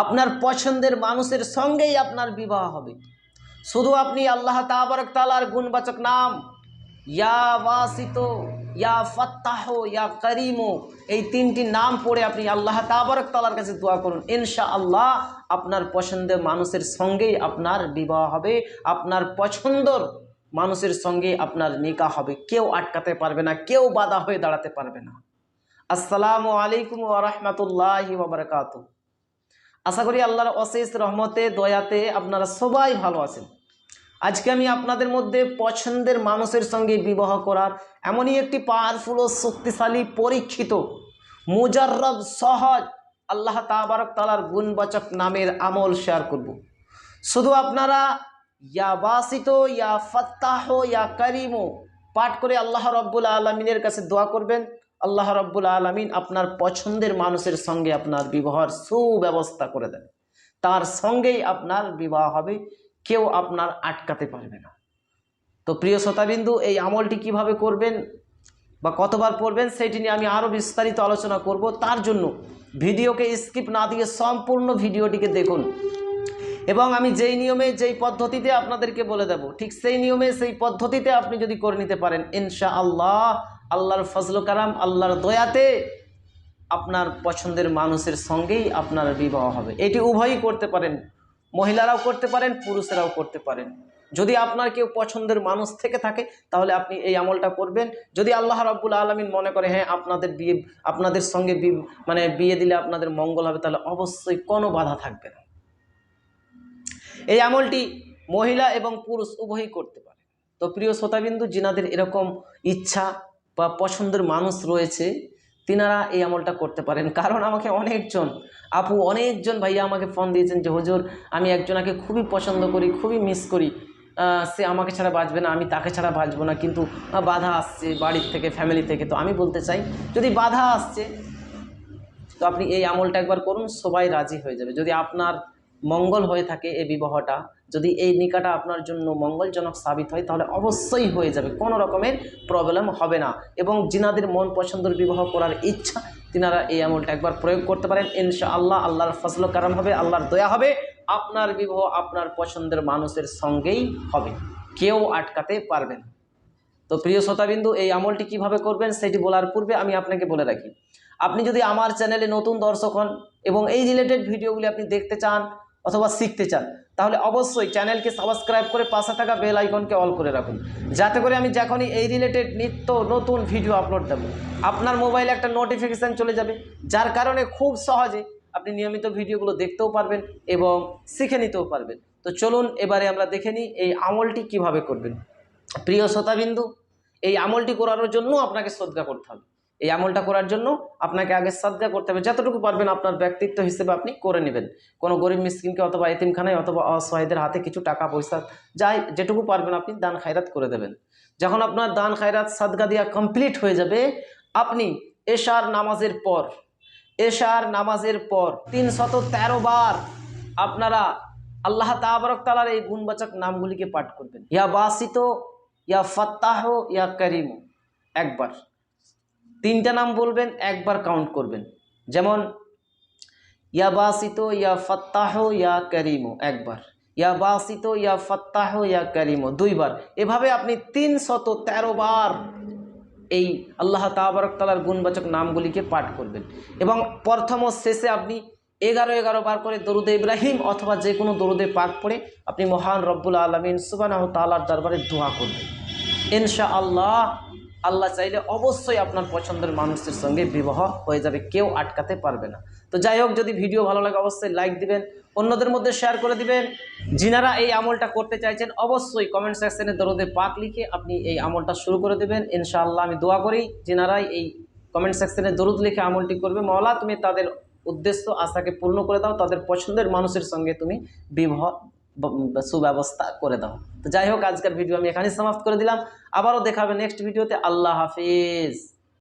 আপনার পছন্দের মানুষের সঙ্গেই আপনার বিবাহ হবে। শুধু আপনি আল্লাহ তাবারক তালার গুণবাচক নাম, ইয়া ইয়া ফত্তাহ, ইয়া করিমো, এই তিনটি নাম পড়ে আপনি আল্লাহ তাবারক তালার কাছে দোয়া করুন। ইনশা আল্লাহ আপনার পছন্দের মানুষের সঙ্গেই আপনার বিবাহ হবে, আপনার পছন্দর মানুষের সঙ্গে আপনার নিকা হবে। কেউ আটকাতে পারবে না, কেউ বাধা হয়ে দাঁড়াতে পারবে না। আসসালামু আলাইকুম ওরহমতুল্লাহ বাবরকাত আশা করি আল্লাহর অশেষ রহমতে, দয়াতে আপনারা সবাই ভালো আছেন আজকে আমি আপনাদের মধ্যে পছন্দের মানুষের সঙ্গে বিবাহ করার এমনই একটি পাওয়ারফুল ও শক্তিশালী, পরীক্ষিত, মুজাররব, সহজ আল্লাহ তাবারক তালার গুণবাচক নামের আমল শেয়ার করব। শুধু আপনারা ইয়া বাসিত, ইয়া ফত্তাহ, ইয়া করিমো পাঠ করে আল্লাহ রব্বুল আলমিনের কাছে দোয়া করবেন আল্লাহ রব্বুল আলমিন আপনার পছন্দের মানুষের সঙ্গে আপনার বিবাহর সুব্যবস্থা করে দেন। তার সঙ্গেই আপনার বিবাহ হবে, কেউ আপনার আটকাতে পারবে না। তো প্রিয় শ্রোতাবিন্দু, এই আমলটি কীভাবে করবেন বা কতবার পড়বেন সেটি নিয়ে আমি আরও বিস্তারিত আলোচনা করব। তার জন্য ভিডিওকে স্কিপ না দিয়ে সম্পূর্ণ ভিডিওটিকে দেখুন। এবং আমি যেই নিয়মে, যেই পদ্ধতিতে আপনাদেরকে বলে দেব, ঠিক সেই নিয়মে, সেই পদ্ধতিতে আপনি যদি করে নিতে পারেন ইনশা আল্লাহ আল্লাহর ফজল কারাম, আল্লাহর দয়াতে আপনার পছন্দের মানুষের সঙ্গেই আপনার বিবাহ হবে। এটি উভয়ই করতে পারেন। মহিলারাও করতে পারেন, পুরুষেরাও করতে পারেন। যদি আপনার কেউ পছন্দের মানুষ থেকে থাকে, তাহলে আপনি এই আমলটা করবেন। যদি আল্লাহ রাব্বুল আলমিন মনে করে হ্যাঁ আপনাদের বিয়ে, আপনাদের সঙ্গে মানে বিয়ে দিলে আপনাদের মঙ্গল হবে, তাহলে অবশ্যই কোনো বাধা থাকবে না। এই আমলটি মহিলা এবং পুরুষ উভয়ই করতে পারে। তো প্রিয় শ্রোতাবিন্দু, যিনাদের এরকম ইচ্ছা বা পছন্দের মানুষ রয়েছে, তিনারা এই আমলটা করতে পারেন। কারণ আমাকে অনেকজন, আপু অনেকজন ভাইয়া আমাকে ফোন দিয়েছেন যে, হুজুর, আমি একজনাকে খুবই পছন্দ করি, খুবই মিস করি। সে আমাকে ছাড়া বাঁচবে না, আমি তাকে ছাড়া বাঁচবো না, কিন্তু বাধা আসছে বাড়ির থেকে ফ্যামিলি থেকে। তো আমি বলতে চাই, যদি বাধা আসছে, তো আপনি এই আমলটা একবার করুন, সবাই রাজি হয়ে যাবে। যদি আপনার মঙ্গল হয়ে থাকে এই বিবাহটা যদি এই নিকাটা আপনার জন্য মঙ্গলজনক সাবিত হয়, তাহলে অবশ্যই হয়ে যাবে। কোনো রকমের প্রবলেম হবে না। এবং যিনাদের মন পছন্দের বিবাহ করার ইচ্ছা, তিনারা এই আমলটা একবার প্রয়োগ করতে পারেন। ইনশা আল্লাহ আল্লাহর ফজল কারণ হবে, আল্লাহর দয়া হবে, আপনার বিবাহ আপনার পছন্দের মানুষের সঙ্গেই হবে। কেউ আটকাতে পারবে না। তো প্রিয় শ্রোতাবিন্দু, এই আমলটি কীভাবে করবেন সেটি বলার পূর্বে আমি আপনাকে বলে রাখি। আপনি যদি আমার চ্যানেলে নতুন দর্শক হন এবং এই রিলেটেড ভিডিওগুলি আপনি দেখতে চান অথবা শিখতে চান, তাহলে অবশ্যই চ্যানেলকে সাবস্ক্রাইব করে পাশে থাকা বেল আইকনকে অল করে রাখুন। যাতে করে আমি যখনই এই রিলেটেড নিত্য নতুন ভিডিও আপলোড দেবো, আপনার মোবাইলে একটা নোটিফিকেশান চলে যাবে, যার কারণে খুব সহজে আপনি নিয়মিত ভিডিওগুলো দেখতেও পারবেন এবং শিখে নিতেও পারবেন। তো চলুন এবারে আমরা দেখে নিই এই আমলটি কীভাবে করবেন। প্রিয় শ্রোতাবিন্দু, এই আমলটি করানোর জন্য আপনাকে শ্রদ্ধা করতে হবে। এই আমলটা করার জন্য আপনাকে আগে শ্রদ্ধা করতে হবে। যতটুকু পারবেন আপনার ব্যক্তিত্ব হিসেবে আপনি করে নেবেন। কোনো গরিব মিসকিনকে অথবা এতিমখানায় অথবা অসহায়দের হাতে কিছু টাকা, পয়সা, যাই যেটুকু পারবেন আপনি দান খায়রাত করে দেবেন। যখন আপনার দান খায়রাত সাদগা দিয়া কমপ্লিট হয়ে যাবে, আপনি এশার নামাজের পর, এশার নামাজের পর তিনশত তেরো বার আপনারা আল্লাহ তাবরক তালার এই গুণবাচক নামগুলিকে পাঠ করবেন। ইয়া বাসিত, ইয়া ফত্তাহ, ইয়া করিম। একবার। তিনটা নাম বলবেন, একবার কাউন্ট করবেন। যেমন, ইয়া বাসিত, ইয়া ফত্তাহ, ইয়া করিম, একবার। ইয়া বাসিত, ইয়া ফত্তাহ, ইয়া করিম, দুইবার। এভাবে আপনি তিনশত তেরো বার এই আল্লাহ তাবারক তালার গুণবাচক নামগুলিকে পাঠ করবেন। এবং প্রথম ও শেষে আপনি এগারো এগারো বার করে দরুদে ইব্রাহিম অথবা যে কোনো দরুদে পাক পড়ে আপনি মহান রব্বুল আলমিন সুবানাহ তালার দরবারে দোয়া করবেন। ইনশা আল্লাহ আল্লাহ চাইলে অবশ্যই আপনার পছন্দের মানুষের সঙ্গে বিবাহ হয়ে যাবে, কেউ আটকাতে পারবে না। তো যাই হোক, যদি ভিডিও ভালো লাগে অবশ্যই লাইক দিবেন, অন্যদের মধ্যে শেয়ার করে দিবেন। যিনারা এই আমলটা করতে চাইছেন, অবশ্যই কমেন্ট সেকশনে দরদে পাক লিখে আপনি এই আমলটা শুরু করে দেবেন। ইনশাআল্লাহ আমি দোয়া করি যিনারাই এই কমেন্ট সেকশনে দরুদ লিখে আমলটি করবে। মওলা, তুমি তাদের উদ্দেশ্য, আশাকে পূর্ণ করে দাও, তাদের পছন্দের মানুষের সঙ্গে তুমি বিবাহ সুব্যবস্থা করে দাও। তো যাই হোক, আজকের ভিডিও আমি এখানেই সমাপ্ত করে দিলাম। আবারও দেখাবে নেক্সট ভিডিওতে আল্লাহ হাফিজ।